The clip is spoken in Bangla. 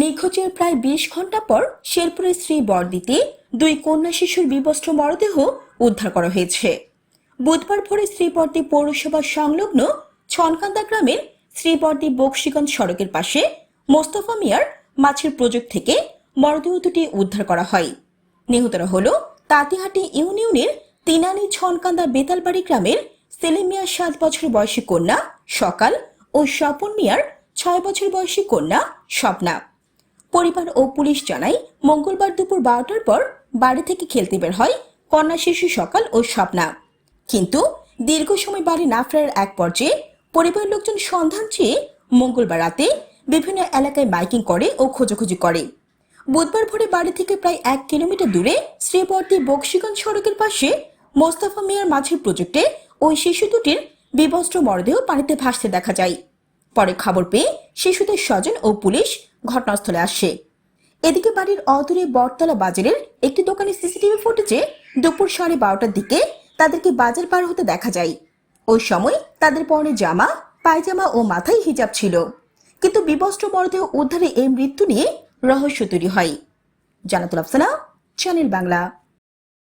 নিখোঁজের প্রায় বিশ ঘণ্টা পর শেরপুরের শ্রী বর্দিতে দুই কন্যা শিশুর বিবস্ত্র মরদেহ উদ্ধার করা হয়েছে। বুধবার ভোরে শ্রীবর্দী পৌরসভা সংলগ্ন ছনকান্দা গ্রামের শ্রীবর্দী বক্সিগঞ্জ সড়কের পাশে মোস্তফা মিয়ার মাছের প্রজেক্ট থেকে মরদেহ দুটি উদ্ধার করা হয়। নিহতরা হল তাঁতিহাটি ইউনিয়নের তিনানি ছনকান্দা বেতালবাড়ি গ্রামের সেলিম মিয়ার সাত বছর বয়সী কন্যা সকাল ও স্বপন মিয়ার ছয় বছর বয়সী কন্যা স্বপ্না। পরিবার ও পুলিশ জানায়, মঙ্গলবার দুপুর বারোটার পর বাড়ি থেকে খেলতে বের হয় কন্যা শিশু সকাল ও স্বপ্না। কিন্তু দীর্ঘ সময় বাড়ি না ফেরার এক পর্যায়ে পরিবারের লোকজন সন্ধান চেয়ে মঙ্গলবার রাতে বিভিন্ন এলাকায় মাইকিং করে ও খোঁজাখুঁজি করে। বুধবার ভোরে বাড়ি থেকে প্রায় এক কিলোমিটার দূরে শ্রীবর্তী বক্সিগঞ্জ সড়কের পাশে মোস্তাফা মিয়ার মাঝের প্রজেক্টে ওই শিশু দুটির বিবস্ত্র মরদেহ পানিতে ভাসতে দেখা যায়। পরে খবর পেয়ে শিশুদের স্বজন ও পুলিশ ঘটনাস্থলে আসে। এদিকে বাড়ির অদূরে বটতলা বাজারের একটি দোকানে সিসিটিভি ফুটেজে দুপুর সাড়ে বারোটার দিকে তাদেরকে বাজার পার হতে দেখা যায়। ওই সময় তাদের পরনে জামা, পায়জামা ও মাথায় হিজাব ছিল। কিন্তু বিবস্ত্র মরদেহ উদ্ধারে এই মৃত্যু নিয়ে রহস্য তৈরি হয়। জানাতুল আফসানা, চ্যানেল বাংলা।